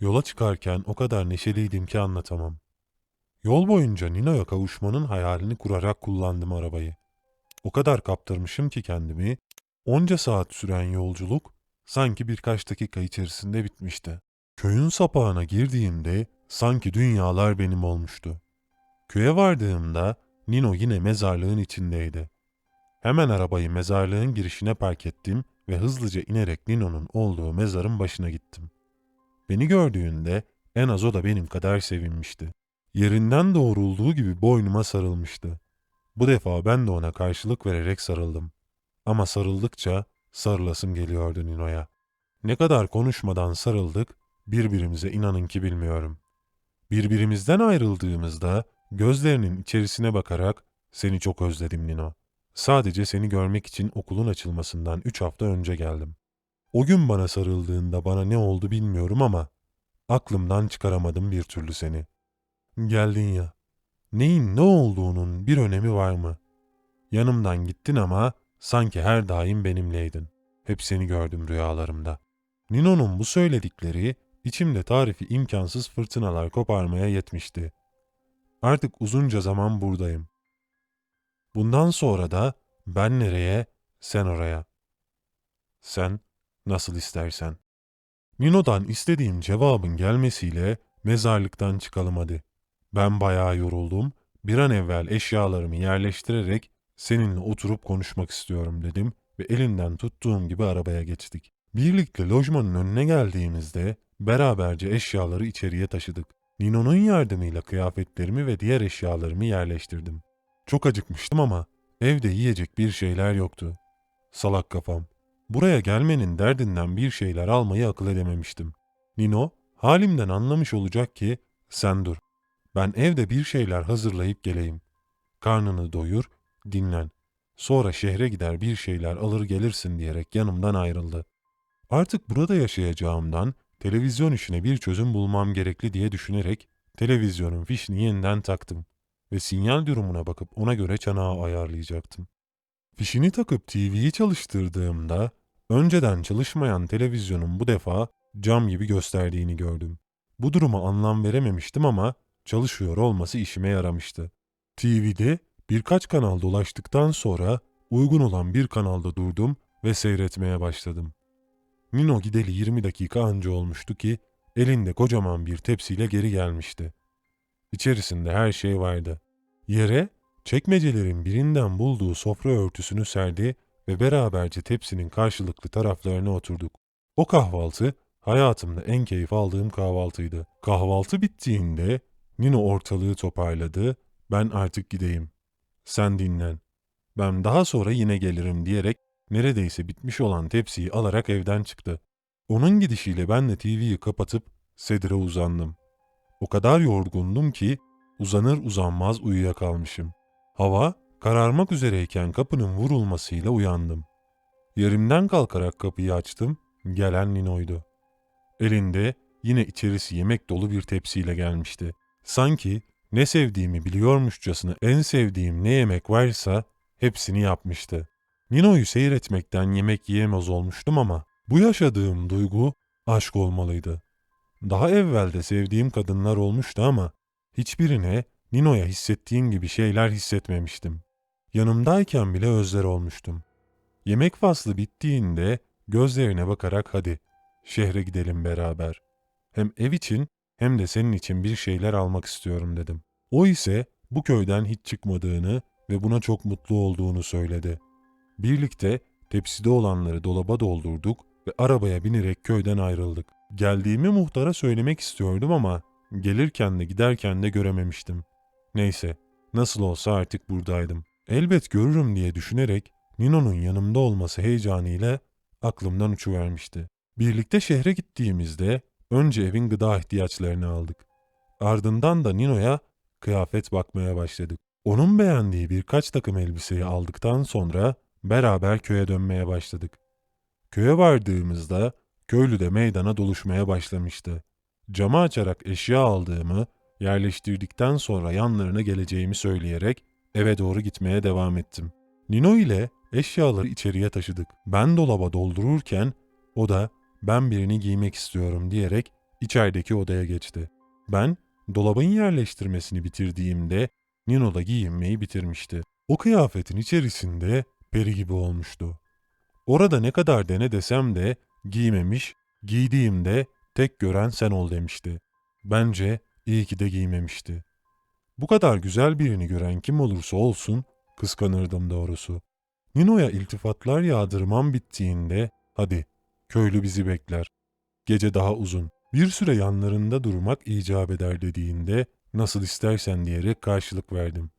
Yola çıkarken o kadar neşeliydim ki anlatamam. Yol boyunca Nino'ya kavuşmanın hayalini kurarak kullandım arabayı. O kadar kaptırmışım ki kendimi, onca saat süren yolculuk sanki birkaç dakika içerisinde bitmişti. Köyün sapağına girdiğimde sanki dünyalar benim olmuştu. Köye vardığımda Nino yine mezarlığın içindeydi. Hemen arabayı mezarlığın girişine park ettim ve hızlıca inerek Nino'nun olduğu mezarın başına gittim. Beni gördüğünde en az o da benim kadar sevinmişti. Yerinden doğrulduğu gibi boynuma sarılmıştı. Bu defa ben de ona karşılık vererek sarıldım. Ama sarıldıkça sarılasım geliyordu Nino'ya. Ne kadar konuşmadan sarıldık, birbirimize inanın ki bilmiyorum. Birbirimizden ayrıldığımızda gözlerinin içerisine bakarak seni çok özledim Nino. Sadece seni görmek için okulun açılmasından üç hafta önce geldim. O gün bana sarıldığında bana ne oldu bilmiyorum ama aklımdan çıkaramadım bir türlü seni. Geldin ya. Neyin ne olduğunun bir önemi var mı? Yanımdan gittin ama sanki her daim benimleydin. Hep seni gördüm rüyalarımda. Nino'nun bu söyledikleri içimde tarifi imkansız fırtınalar koparmaya yetmişti. Artık uzunca zaman buradayım. Bundan sonra da ben nereye, sen oraya. Sen nasıl istersen. Nino'dan istediğim cevabın gelmesiyle mezarlıktan çıkalım hadi. Ben bayağı yoruldum. Bir an evvel eşyalarımı yerleştirerek seninle oturup konuşmak istiyorum dedim ve elinden tuttuğum gibi arabaya geçtik. Birlikte lojmanın önüne geldiğimizde beraberce eşyaları içeriye taşıdık. Nino'nun yardımıyla kıyafetlerimi ve diğer eşyalarımı yerleştirdim. Çok acıkmıştım ama evde yiyecek bir şeyler yoktu. Salak kafam. Buraya gelmenin derdinden bir şeyler almayı akıl edememiştim. Nino halimden anlamış olacak ki sen dur. Ben evde bir şeyler hazırlayıp geleyim. Karnını doyur, dinlen. Sonra şehre gider bir şeyler alır gelirsin diyerek yanımdan ayrıldı. Artık burada yaşayacağımdan televizyon işine bir çözüm bulmam gerekli diye düşünerek televizyonun fişini yeniden taktım ve sinyal durumuna bakıp ona göre çanağı ayarlayacaktım. Fişini takıp TV'yi çalıştırdığımda önceden çalışmayan televizyonun bu defa cam gibi gösterdiğini gördüm. Bu duruma anlam verememiştim ama çalışıyor olması işime yaramıştı. TV'de birkaç kanal dolaştıktan sonra uygun olan bir kanalda durdum ve seyretmeye başladım. Nino gideli 20 dakika anca olmuştu ki elinde kocaman bir tepsiyle geri gelmişti. İçerisinde her şey vardı. Yere çekmecelerin birinden bulduğu sofra örtüsünü serdi ve beraberce tepsinin karşılıklı taraflarına oturduk. O kahvaltı hayatımda en keyif aldığım kahvaltıydı. Kahvaltı bittiğinde Nino ortalığı toparladı, ben artık gideyim. Sen dinlen. Ben daha sonra yine gelirim diyerek neredeyse bitmiş olan tepsiyi alarak evden çıktı. Onun gidişiyle ben de TV'yi kapatıp sedire uzandım. O kadar yorgundum ki uzanır uzanmaz uyuyakalmışım. Hava kararmak üzereyken kapının vurulmasıyla uyandım. Yerimden kalkarak kapıyı açtım, gelen Nino'ydu. Elinde yine içerisi yemek dolu bir tepsiyle gelmişti. Sanki ne sevdiğimi biliyormuşçasına en sevdiğim ne yemek varsa hepsini yapmıştı. Nino'yu seyretmekten yemek yiyemez olmuştum ama bu yaşadığım duygu aşk olmalıydı. Daha evvel de sevdiğim kadınlar olmuştu ama hiçbirine Nino'ya hissettiğim gibi şeyler hissetmemiştim. Yanımdayken bile özler olmuştum. Yemek faslı bittiğinde gözlerine bakarak hadi şehre gidelim beraber. Hem ev için hem de senin için bir şeyler almak istiyorum dedim. O ise bu köyden hiç çıkmadığını ve buna çok mutlu olduğunu söyledi. Birlikte tepside olanları dolaba doldurduk ve arabaya binerek köyden ayrıldık. Geldiğimi muhtara söylemek istiyordum ama gelirken de giderken de görememiştim. Neyse, nasıl olsa artık buradaydım. Elbet görürüm diye düşünerek Nino'nun yanımda olması heyecanıyla aklımdan uçuvermişti. Birlikte şehre gittiğimizde önce evin gıda ihtiyaçlarını aldık. Ardından da Nino'ya kıyafet bakmaya başladık. Onun beğendiği birkaç takım elbiseyi aldıktan sonra beraber köye dönmeye başladık. Köye vardığımızda köylü de meydana doluşmaya başlamıştı. Camı açarak eşya aldığımı, yerleştirdikten sonra yanlarına geleceğimi söyleyerek eve doğru gitmeye devam ettim. Nino ile eşyaları içeriye taşıdık. Ben dolaba doldururken o da ben birini giymek istiyorum diyerek içerideki odaya geçti. Ben dolabın yerleştirmesini bitirdiğimde Nino da giyinmeyi bitirmişti. O kıyafetin içerisinde peri gibi olmuştu. Orada ne kadar dene desem de giymemiş, giydiğimde tek gören sen ol demişti. Bence iyi ki de giymemişti. Bu kadar güzel birini gören kim olursa olsun kıskanırdım doğrusu. Nino'ya iltifatlar yağdırmam bittiğinde hadi köylü bizi bekler. Gece daha uzun. Bir süre yanlarında durmak icap eder dediğinde nasıl istersen diyerek karşılık verdim.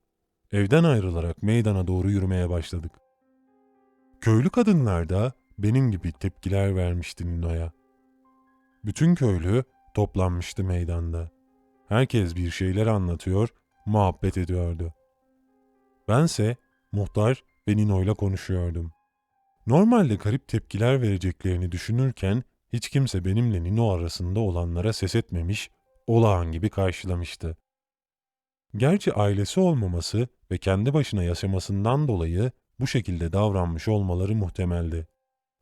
Evden ayrılarak meydana doğru yürümeye başladık. Köylü kadınlar da benim gibi tepkiler vermişti Nino'ya. Bütün köylü toplanmıştı meydanda. Herkes bir şeyler anlatıyor, muhabbet ediyordu. Bense muhtar ve Nino'yla konuşuyordum. Normalde garip tepkiler vereceklerini düşünürken hiç kimse benimle Nino arasında olanlara ses etmemiş, olağan gibi karşılamıştı. Gerçi ailesi olmaması ve kendi başına yaşamasından dolayı bu şekilde davranmış olmaları muhtemeldi.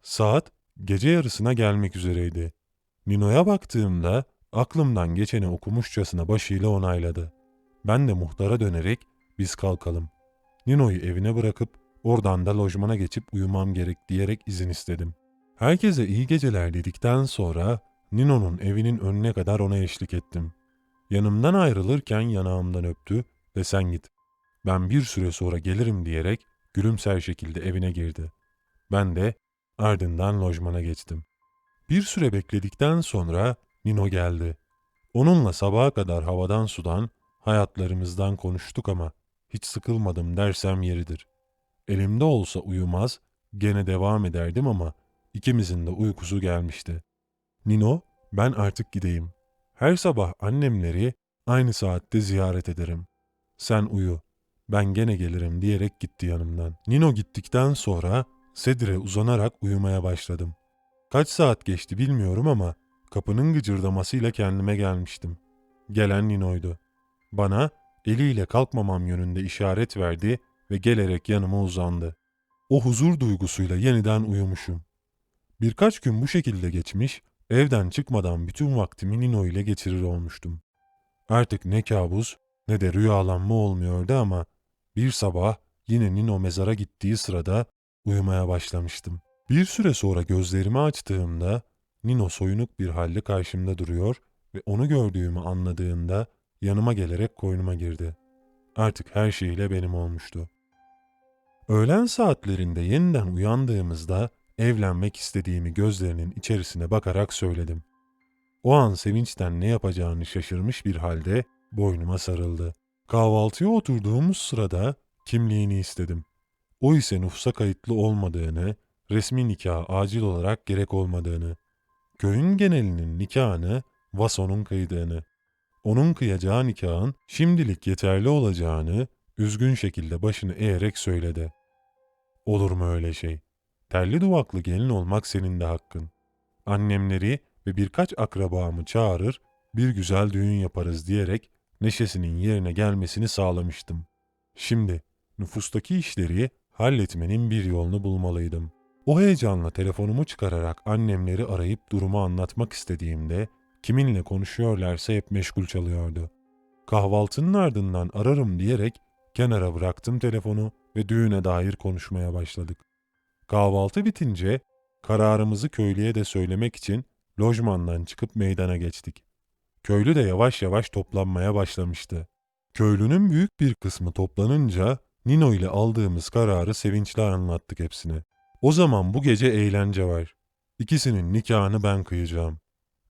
Saat gece yarısına gelmek üzereydi. Nino'ya baktığımda aklımdan geçeni okumuşçasına başıyla onayladı. Ben de muhtara dönerek biz kalkalım. Nino'yu evine bırakıp oradan da lojmana geçip uyumam gerek diyerek izin istedim. Herkese iyi geceler dedikten sonra Nino'nun evinin önüne kadar ona eşlik ettim. Yanımdan ayrılırken yanağımdan öptü ve sen git. Ben bir süre sonra gelirim diyerek gülümser şekilde evine girdi. Ben de ardından lojmana geçtim. Bir süre bekledikten sonra Nino geldi. Onunla sabaha kadar havadan sudan, hayatlarımızdan konuştuk ama hiç sıkılmadım dersem yeridir. Elimde olsa uyumaz, gene devam ederdim ama ikimizin de uykusu gelmişti. Nino, ben artık gideyim. Her sabah annemleri aynı saatte ziyaret ederim. Sen uyu, ben gene gelirim diyerek gitti yanımdan. Nino gittikten sonra sedire uzanarak uyumaya başladım. Kaç saat geçti bilmiyorum ama kapının gıcırdamasıyla kendime gelmiştim. Gelen Nino'ydu. Bana eliyle kalkmamam yönünde işaret verdi ve gelerek yanıma uzandı. O huzur duygusuyla yeniden uyumuşum. Birkaç gün bu şekilde geçmiş, evden çıkmadan bütün vaktimi Nino ile geçirir olmuştum. Artık ne kabus ne de rüyalanma olmuyordu ama bir sabah yine Nino mezara gittiği sırada uyumaya başlamıştım. Bir süre sonra gözlerimi açtığımda Nino soyunuk bir halde karşımda duruyor ve onu gördüğümü anladığında yanıma gelerek koynuma girdi. Artık her şeyle benim olmuştu. Öğlen saatlerinde yeniden uyandığımızda evlenmek istediğimi gözlerinin içerisine bakarak söyledim. O an sevinçten ne yapacağını şaşırmış bir halde boynuma sarıldı. Kahvaltıya oturduğumuz sırada kimliğini istedim. O ise nüfusa kayıtlı olmadığını, resmi nikaha acil olarak gerek olmadığını, köyün genelinin nikahını Vason'un kıydığını, onun kıyacağı nikahın şimdilik yeterli olacağını üzgün şekilde başını eğerek söyledi. Olur mu öyle şey? Terli duvaklı gelin olmak senin de hakkın. Annemleri ve birkaç akrabamı çağırır, bir güzel düğün yaparız diyerek neşesinin yerine gelmesini sağlamıştım. Şimdi nüfustaki işleri halletmenin bir yolunu bulmalıydım. O heyecanla telefonumu çıkararak annemleri arayıp durumu anlatmak istediğimde kiminle konuşuyorlarsa hep meşgul çalıyordu. Kahvaltının ardından ararım diyerek kenara bıraktım telefonu ve düğüne dair konuşmaya başladık. Kahvaltı bitince kararımızı köylüye de söylemek için lojmandan çıkıp meydana geçtik. Köylü de yavaş yavaş toplanmaya başlamıştı. Köylünün büyük bir kısmı toplanınca Nino ile aldığımız kararı sevinçle anlattık hepsine. O zaman bu gece eğlence var. İkisinin nikahını ben kıyacağım.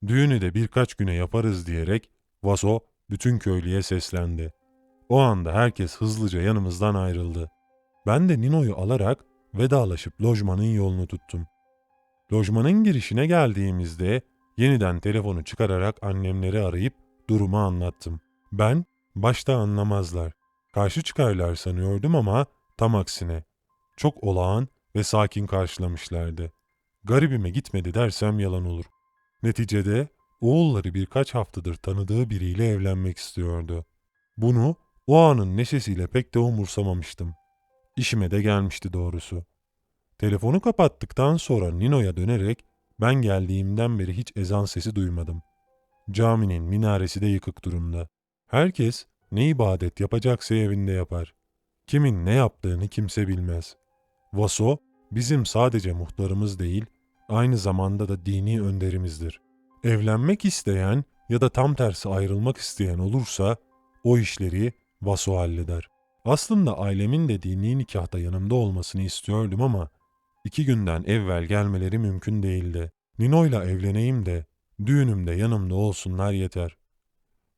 Düğünü de birkaç güne yaparız diyerek Vaso bütün köylüye seslendi. O anda herkes hızlıca yanımızdan ayrıldı. Ben de Nino'yu alarak vedalaşıp lojmanın yolunu tuttum. Lojmanın girişine geldiğimizde yeniden telefonu çıkararak annemleri arayıp durumu anlattım. Ben başta anlamazlar. Karşı çıkarlar sanıyordum ama tam aksine. Çok olağan ve sakin karşılamışlardı. Garibime gitmedi dersem yalan olur. Neticede oğulları birkaç haftadır tanıdığı biriyle evlenmek istiyordu. Bunu o anın neşesiyle pek de umursamamıştım. İşime de gelmişti doğrusu. Telefonu kapattıktan sonra Nino'ya dönerek ben geldiğimden beri hiç ezan sesi duymadım. Caminin minaresi de yıkık durumda. Herkes ne ibadet yapacaksa evinde yapar. Kimin ne yaptığını kimse bilmez. Vaso bizim sadece muhtarımız değil, aynı zamanda da dini önderimizdir. Evlenmek isteyen ya da tam tersi ayrılmak isteyen olursa o işleri Vaso halleder. Aslında ailemin de dini nikahta yanımda olmasını istiyordum ama iki günden evvel gelmeleri mümkün değildi. Nino'yla evleneyim de düğünümde yanımda olsunlar yeter.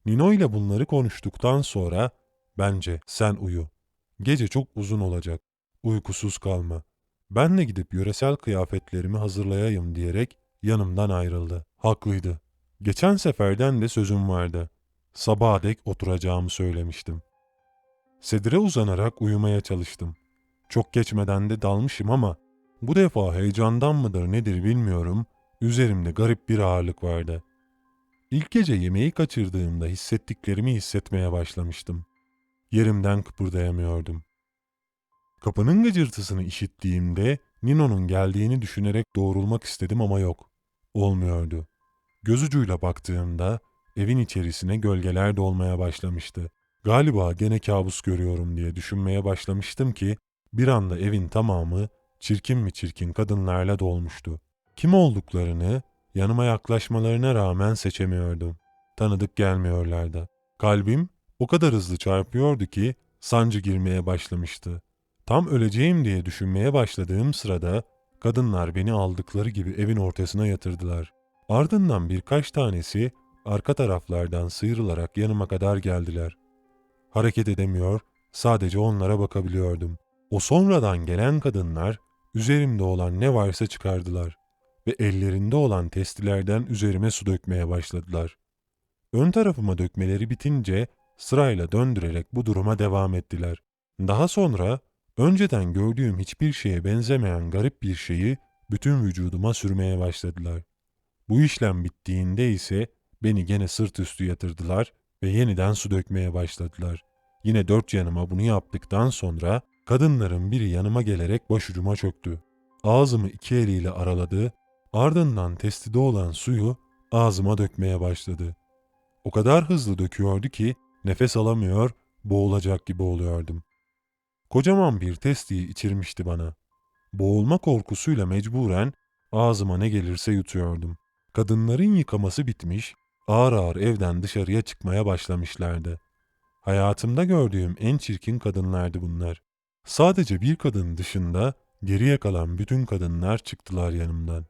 Nino ile bunları konuştuktan sonra bence sen uyu. Gece çok uzun olacak. Uykusuz kalma. Ben de gidip yöresel kıyafetlerimi hazırlayayım diyerek yanımdan ayrıldı. Haklıydı. Geçen seferden de sözüm vardı. Sabaha dek oturacağımı söylemiştim. Sedire uzanarak uyumaya çalıştım. Çok geçmeden de dalmışım ama bu defa heyecandan mıdır nedir bilmiyorum, üzerimde garip bir ağırlık vardı. İlk gece yemeği kaçırdığımda hissettiklerimi hissetmeye başlamıştım. Yerimden kıpırdayamıyordum. Kapının gıcırtısını işittiğimde Nino'nun geldiğini düşünerek doğrulmak istedim ama yok. Olmuyordu. Göz ucuyla baktığımda evin içerisine gölgeler dolmaya başlamıştı. Galiba gene kabus görüyorum diye düşünmeye başlamıştım ki bir anda evin tamamı çirkin mi çirkin kadınlarla dolmuştu. Kim olduklarını yanıma yaklaşmalarına rağmen seçemiyordum. Tanıdık gelmiyorlardı. Kalbim o kadar hızlı çarpıyordu ki sancı girmeye başlamıştı. Tam öleceğim diye düşünmeye başladığım sırada kadınlar beni aldıkları gibi evin ortasına yatırdılar. Ardından birkaç tanesi arka taraflardan sıyrılarak yanıma kadar geldiler. Hareket edemiyor, sadece onlara bakabiliyordum. O sonradan gelen kadınlar üzerimde olan ne varsa çıkardılar ve ellerinde olan testilerden üzerime su dökmeye başladılar. Ön tarafıma dökmeleri bitince sırayla döndürerek bu duruma devam ettiler. Daha sonra önceden gördüğüm hiçbir şeye benzemeyen garip bir şeyi bütün vücuduma sürmeye başladılar. Bu işlem bittiğinde ise beni gene sırt üstü yatırdılar ve yeniden su dökmeye başladılar. Yine dört yanıma bunu yaptıktan sonra kadınların biri yanıma gelerek başucuma çöktü. Ağzımı iki eliyle araladı, ardından testide olan suyu ağzıma dökmeye başladı. O kadar hızlı döküyordu ki nefes alamıyor, boğulacak gibi oluyordum. Kocaman bir testiyi içirmişti bana. Boğulma korkusuyla mecburen ağzıma ne gelirse yutuyordum. Kadınların yıkaması bitmiş, ağır ağır evden dışarıya çıkmaya başlamışlardı. Hayatımda gördüğüm en çirkin kadınlardı bunlar. Sadece bir kadın dışında geriye kalan bütün kadınlar çıktılar yanımdan.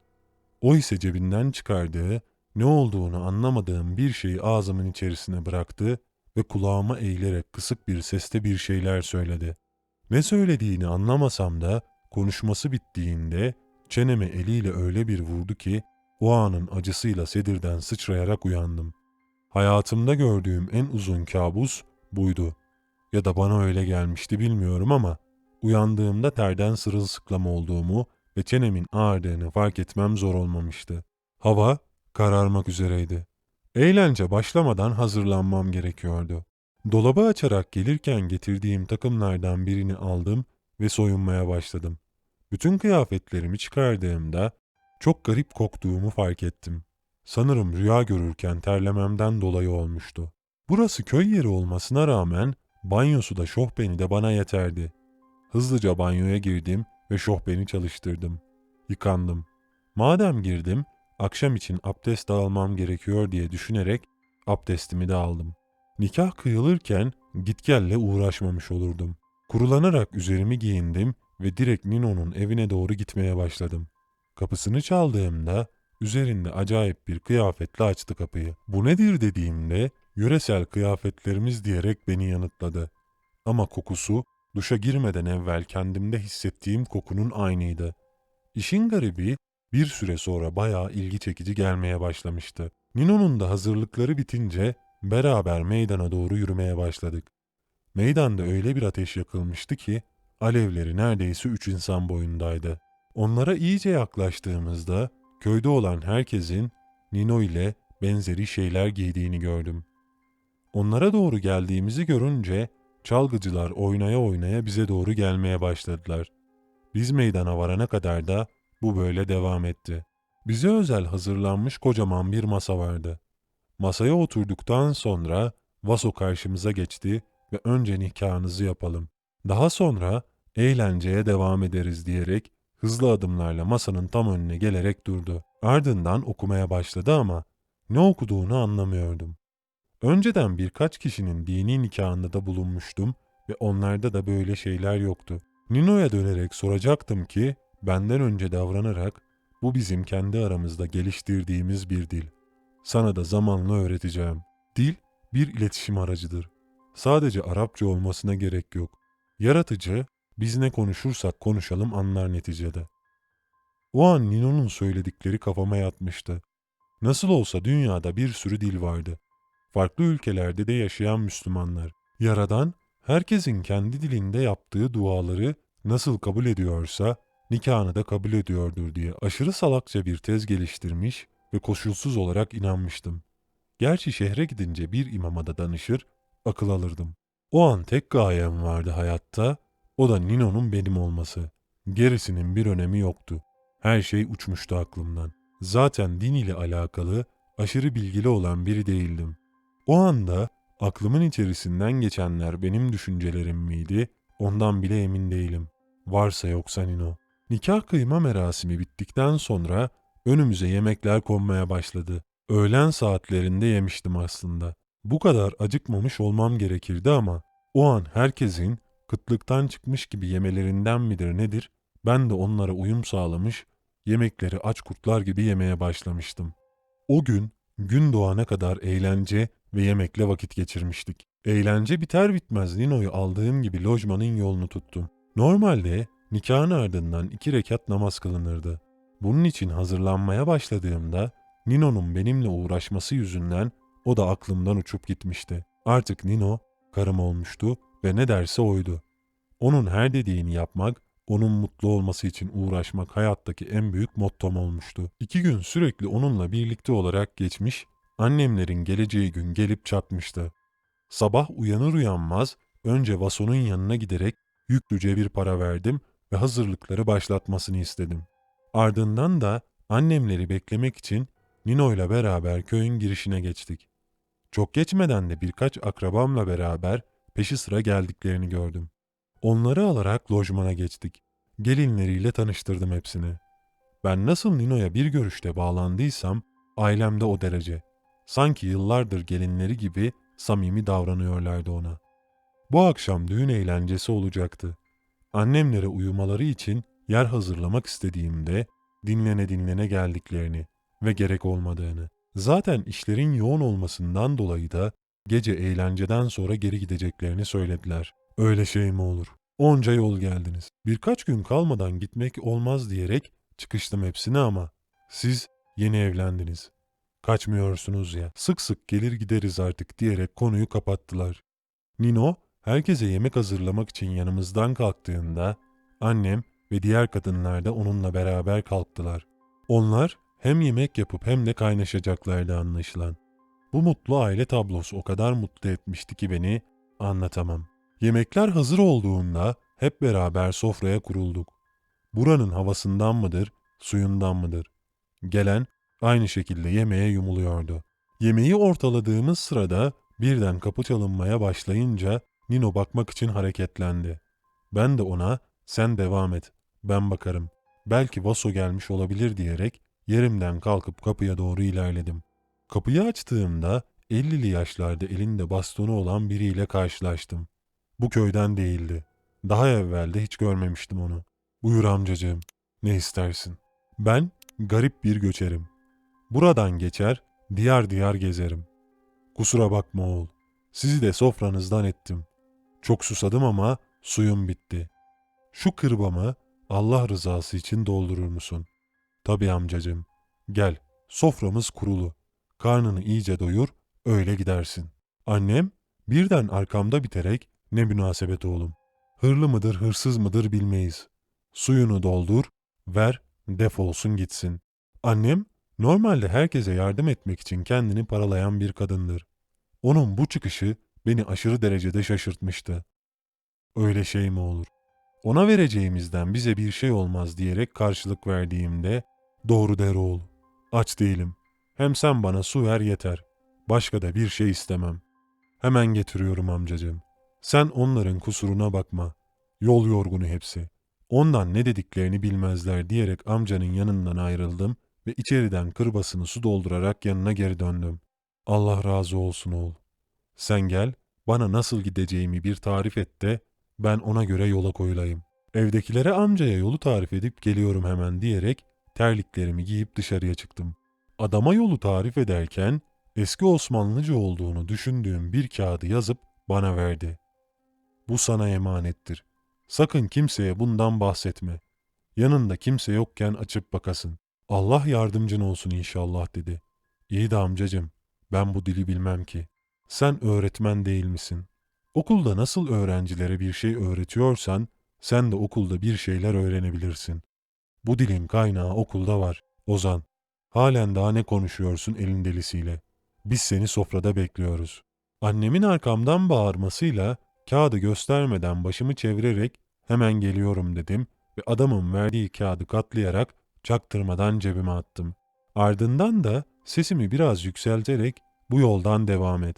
O ise cebinden çıkardığı, ne olduğunu anlamadığım bir şeyi ağzımın içerisine bıraktı ve kulağıma eğilerek kısık bir sesle bir şeyler söyledi. Ne söylediğini anlamasam da konuşması bittiğinde çeneme eliyle öyle bir vurdu ki o anın acısıyla sedirden sıçrayarak uyandım. Hayatımda gördüğüm en uzun kabus buydu. Ya da bana öyle gelmişti bilmiyorum ama uyandığımda terden sırılsıklam olduğumu ve çenemin ağrıdığını fark etmem zor olmamıştı. Hava kararmak üzereydi. Eğlence başlamadan hazırlanmam gerekiyordu. Dolabı açarak gelirken getirdiğim takımlardan birini aldım ve soyunmaya başladım. Bütün kıyafetlerimi çıkardığımda çok garip koktuğumu fark ettim. Sanırım rüya görürken terlememden dolayı olmuştu. Burası köy yeri olmasına rağmen banyosu da şohbeni de bana yeterdi. Hızlıca banyoya girdim ve şohbeni çalıştırdım. Yıkandım. Madem girdim, akşam için abdest de almam gerekiyor diye düşünerek abdestimi de aldım. Nikah kıyılırken gitgelle uğraşmamış olurdum. Kurulanarak üzerimi giyindim ve direkt Nino'nun evine doğru gitmeye başladım. Kapısını çaldığımda üzerinde acayip bir kıyafetle açtı kapıyı. Bu nedir dediğimde yöresel kıyafetlerimiz diyerek beni yanıtladı. Ama kokusu duşa girmeden evvel kendimde hissettiğim kokunun aynıydı. İşin garibi bir süre sonra bayağı ilgi çekici gelmeye başlamıştı. Nino'nun da hazırlıkları bitince beraber meydana doğru yürümeye başladık. Meydanda öyle bir ateş yakılmıştı ki alevleri neredeyse üç insan boyundaydı. Onlara iyice yaklaştığımızda köyde olan herkesin Nino ile benzeri şeyler giydiğini gördüm. Onlara doğru geldiğimizi görünce çalgıcılar oynaya oynaya bize doğru gelmeye başladılar. Biz meydana varana kadar da bu böyle devam etti. Bize özel hazırlanmış kocaman bir masa vardı. Masaya oturduktan sonra Vaso karşımıza geçti ve önce nikahınızı yapalım. Daha sonra eğlenceye devam ederiz diyerek hızlı adımlarla masanın tam önüne gelerek durdu. Ardından okumaya başladı ama ne okuduğunu anlamıyordum. Önceden birkaç kişinin dini nikahında da bulunmuştum ve onlarda da böyle şeyler yoktu. Nino'ya dönerek soracaktım ki benden önce davranarak bu bizim kendi aramızda geliştirdiğimiz bir dil. Sana da zamanla öğreteceğim. Dil bir iletişim aracıdır. Sadece Arapça olmasına gerek yok. Yaratıcı, biz ne konuşursak konuşalım anlar neticede. O an Nino'nun söyledikleri kafama yatmıştı. Nasıl olsa dünyada bir sürü dil vardı. Farklı ülkelerde de yaşayan Müslümanlar. Yaradan, herkesin kendi dilinde yaptığı duaları nasıl kabul ediyorsa, nikahını da kabul ediyordur diye aşırı salakça bir tez geliştirmiş ve koşulsuz olarak inanmıştım. Gerçi şehre gidince bir imama da danışır, akıl alırdım. O an tek gayem vardı hayatta, o da Nino'nun benim olması. Gerisinin bir önemi yoktu. Her şey uçmuştu aklımdan. Zaten din ile alakalı aşırı bilgili olan biri değildim. O anda aklımın içerisinden geçenler benim düşüncelerim miydi, ondan bile emin değilim. Varsa yoksa Nino. Nikah kıyma merasimi bittikten sonra önümüze yemekler konmaya başladı. Öğlen saatlerinde yemiştim aslında. Bu kadar acıkmamış olmam gerekirdi ama o an herkesin kıtlıktan çıkmış gibi yemelerinden midir nedir ben de onlara uyum sağlamış, yemekleri aç kurtlar gibi yemeye başlamıştım. O gün gün doğana kadar eğlence ve yemekle vakit geçirmiştik. Eğlence biter bitmez Nino'yu aldığım gibi lojmanın yolunu tuttum. Normalde nikahın ardından iki rekat namaz kılınırdı. Bunun için hazırlanmaya başladığımda Nino'nun benimle uğraşması yüzünden o da aklımdan uçup gitmişti. Artık Nino karım olmuştu ve ne derse oydu. Onun her dediğini yapmak, onun mutlu olması için uğraşmak hayattaki en büyük mottom olmuştu. İki gün sürekli onunla birlikte olarak geçmiş, annemlerin geleceği gün gelip çatmıştı. Sabah uyanır uyanmaz önce Vaso'nun yanına giderek yüklüce bir para verdim ve hazırlıkları başlatmasını istedim. Ardından da annemleri beklemek için Nino ile beraber köyün girişine geçtik. Çok geçmeden de birkaç akrabamla beraber peşi sıra geldiklerini gördüm. Onları alarak lojmana geçtik. Gelinleriyle tanıştırdım hepsini. Ben nasıl Nino'ya bir görüşte bağlandıysam ailemde o derece. Sanki yıllardır gelinleri gibi samimi davranıyorlardı ona. Bu akşam düğün eğlencesi olacaktı. Annemlere uyumaları için yer hazırlamak istediğimde dinlene dinlene geldiklerini ve gerek olmadığını. Zaten işlerin yoğun olmasından dolayı da gece eğlenceden sonra geri gideceklerini söylediler. Öyle şey mi olur? Onca yol geldiniz. Birkaç gün kalmadan gitmek olmaz diyerek çıkıştım hepsine ama siz yeni evlendiniz. Kaçmıyorsunuz ya. Sık sık gelir gideriz artık diyerek konuyu kapattılar. Nino herkese yemek hazırlamak için yanımızdan kalktığında annem ve diğer kadınlar da onunla beraber kalktılar. Onlar hem yemek yapıp hem de kaynaşacaklardı anlaşılan. Bu mutlu aile tablosu o kadar mutlu etmişti ki beni anlatamam. Yemekler hazır olduğunda hep beraber sofraya kurulduk. Buranın havasından mıdır, suyundan mıdır? Gelen aynı şekilde yemeğe yumuluyordu. Yemeği ortaladığımız sırada birden kapı çalınmaya başlayınca Nino bakmak için hareketlendi. Ben de ona sen devam et, ben bakarım. Belki Vaso gelmiş olabilir diyerek yerimden kalkıp kapıya doğru ilerledim. Kapıyı açtığımda 50'li yaşlarda elinde bastonu olan biriyle karşılaştım. Bu köyden değildi. Daha evvelde hiç görmemiştim onu. Buyur amcacığım, ne istersin? Ben garip bir göçerim. Buradan geçer, diyar diyar gezerim. Kusura bakma oğul, sizi de sofranızdan ettim. Çok susadım ama suyum bitti. Şu kırbamı Allah rızası için doldurur musun? Tabii amcacığım. Gel, soframız kurulu. Karnını iyice doyur, öyle gidersin. Annem birden arkamda biterek ne münasebet oğlum. Hırlı mıdır hırsız mıdır bilmeyiz. Suyunu doldur, ver, defolsun gitsin. Annem normalde herkese yardım etmek için kendini paralayan bir kadındır. Onun bu çıkışı beni aşırı derecede şaşırtmıştı. Öyle şey mi olur? Ona vereceğimizden bize bir şey olmaz diyerek karşılık verdiğimde doğru der oğul. Aç değilim. Hem sen bana su ver yeter. Başka da bir şey istemem. Hemen getiriyorum amcacığım. Sen onların kusuruna bakma. Yol yorgunu hepsi. Ondan ne dediklerini bilmezler diyerek amcanın yanından ayrıldım ve içeriden kırbasını su doldurarak yanına geri döndüm. Allah razı olsun oğul. Sen gel, bana nasıl gideceğimi bir tarif et de ben ona göre yola koyulayım. Evdekilere amcaya yolu tarif edip geliyorum hemen diyerek terliklerimi giyip dışarıya çıktım. Adama yolu tarif ederken eski Osmanlıca olduğunu düşündüğüm bir kağıdı yazıp bana verdi. Bu sana emanettir. Sakın kimseye bundan bahsetme. Yanında kimse yokken açıp bakasın. Allah yardımcın olsun inşallah dedi. İyi de amcacım, ben bu dili bilmem ki. Sen öğretmen değil misin? Okulda nasıl öğrencilere bir şey öğretiyorsan, sen de okulda bir şeyler öğrenebilirsin. Bu dilin kaynağı okulda var. Ozan, halen daha ne konuşuyorsun elin delisiyle? Biz seni sofrada bekliyoruz. Annemin arkamdan bağırmasıyla kağıdı göstermeden başımı çevirerek hemen geliyorum dedim ve adamın verdiği kağıdı katlayarak çaktırmadan cebime attım. Ardından da sesimi biraz yükselterek bu yoldan devam et.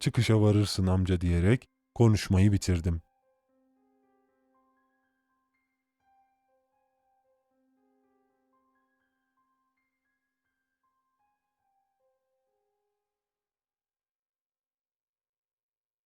Çıkışa varırsın amca diyerek konuşmayı bitirdim.